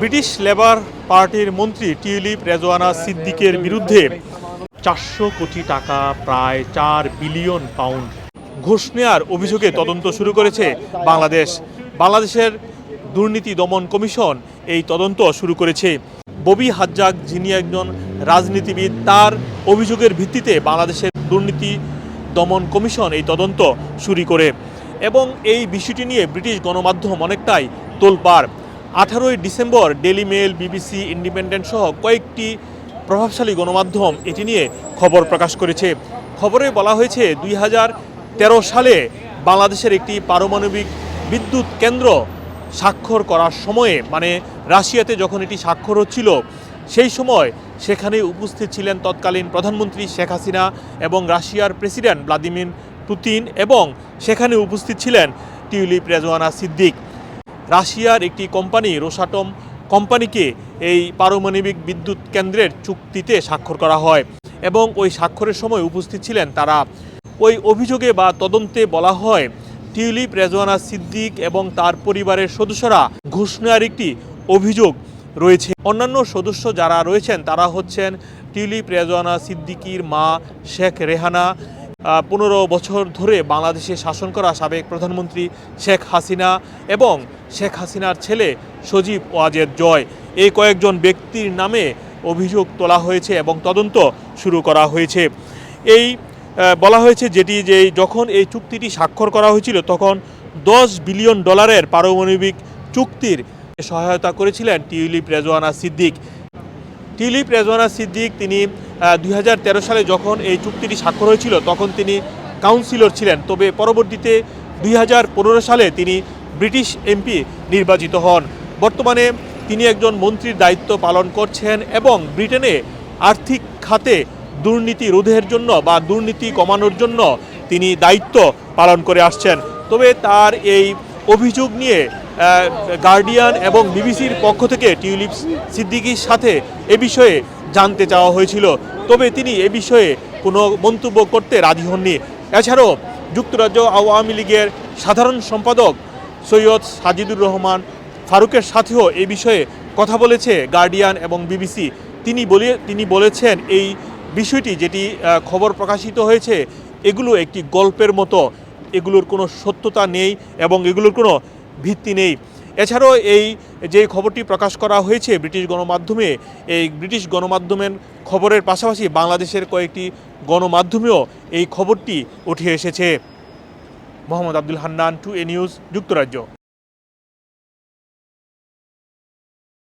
British labour পার্টির মন্ত্রী tulip Rezwana সিদ্দিকের বিরুদ্ধে চারশো কোটি টাকা, প্রায় চার বিলিয়ন পাউন্ড ঘুষ নেওয়ার অভিযোগে তদন্ত শুরু করেছে বাংলাদেশ। বাংলাদেশের দুর্নীতি দমন কমিশন এই তদন্ত শুরু করেছে। ববি হাজ্জাক যিনি একজন রাজনীতিবিদ, তার অভিযোগের ভিত্তিতে বাংলাদেশের দুর্নীতি দমন কমিশন এই তদন্ত শুরু করে এবং এই বিষয়টি নিয়ে ব্রিটিশ গণমাধ্যম অনেকটাই তোলপাড়। আঠারোই December Daily Mail BBC Independent সহ কয়েকটি প্রভাবশালী গণমাধ্যম এটি নিয়ে খবর প্রকাশ করেছে। খবরে বলা হয়েছে, দুই সালে বাংলাদেশের একটি পারমাণবিক বিদ্যুৎ কেন্দ্র স্বাক্ষর করার সময়ে মানে রাশিয়াতে যখন এটি স্বাক্ষর হচ্ছিল, সেই সময় সেখানে উপস্থিত ছিলেন তৎকালীন প্রধানমন্ত্রী শেখ হাসিনা এবং রাশিয়ার প্রেসিডেন্ট ভ্লাদিমির পুতিন এবং সেখানে উপস্থিত ছিলেন টিউলিপ রেজওয়ানা সিদ্দিক। রাশিয়ার একটি কোম্পানি, রোসাটম কোম্পানিকে এই পারমাণবিক বিদ্যুৎ কেন্দ্রের চুক্তিতে স্বাক্ষর করা হয় এবং ওই স্বাক্ষরের সময় উপস্থিত ছিলেন তারা। ওই অভিযোগে বা তদন্তে বলা হয়, টিউলিপ, রেজওয়ানা সিদ্দিক এবং তার পরিবারের সদস্যরা ঘুষ নেওয়ার একটি অভিযোগ রয়েছে। অন্যান্য সদস্য যারা রয়েছেন তারা হচ্ছেন টিউলিপ, রেজওয়ানা সিদ্দিকির মা শেখ রেহানা পনেরো বছর ধরে বাংলাদেশে শাসন করা সাবেক প্রধানমন্ত্রী শেখ হাসিনা এবং শেখ হাসিনার ছেলে সজীব ওয়াজের জয়। এই কয়েকজন ব্যক্তির নামে অভিযোগ তোলা হয়েছে এবং তদন্ত শুরু করা হয়েছে। এই বলা হয়েছে যেটি যে যখন এই চুক্তিটি স্বাক্ষর করা হয়েছিল তখন দশ বিলিয়ন ডলারের পারমাণবিক চুক্তির সহায়তা করেছিলেন টিউলিপ রেজওয়ানা সিদ্দিক। টিউলিপ রেজওয়ানা সিদ্দিক তিনি দুই হাজার তেরো সালে যখন এই চুক্তিটি স্বাক্ষর হয়েছিল, তখন তিনি কাউন্সিলর ছিলেন। তবে পরবর্তীতে দুই হাজার পনেরো সালে তিনি ব্রিটিশ এমপি নির্বাচিত হন। বর্তমানে তিনি একজন মন্ত্রীর দায়িত্ব পালন করছেন এবং ব্রিটেনে আর্থিক খাতে দুর্নীতি রোধের জন্য বা দুর্নীতি কমানোর জন্য তিনি দায়িত্ব পালন করে আসছেন। তবে তার এই অভিযোগ নিয়ে গার্ডিয়ান এবং বিবিসির পক্ষ থেকে টিউলিপ সিদ্দিকির সাথে এ বিষয়ে জানতে চাওয়া হয়েছিল। তবে তিনি এ বিষয়ে কোনো মন্তব্য করতে রাজি হননি। এছাড়াও যুক্তরাজ্য আওয়ামী লীগের সাধারণ সম্পাদক সৈয়দ সাজিদুর রহমান ফারুকের সাথেও এই বিষয়ে কথা বলেছে গার্ডিয়ান এবং বিবিসি তিনি বলে, তিনি বলেছেন, এই বিষয়টি যেটি খবর প্রকাশিত হয়েছে, এগুলো একটি গল্পের মতো। এগুলোর কোনো সত্যতা নেই এবং এগুলোর কোনো ভিত্তি নেই। এছাড়াও এই যে খবরটি প্রকাশ করা হয়েছে ব্রিটিশ গণমাধ্যমে, এই ব্রিটিশ গণমাধ্যমের খবরের পাশাপাশি বাংলাদেশের কয়েকটি গণমাধ্যমেও এই খবরটি উঠে এসেছে। মোহাম্মদ আব্দুল হান্নান, টু এ নিউজ, যুক্তরাজ্য।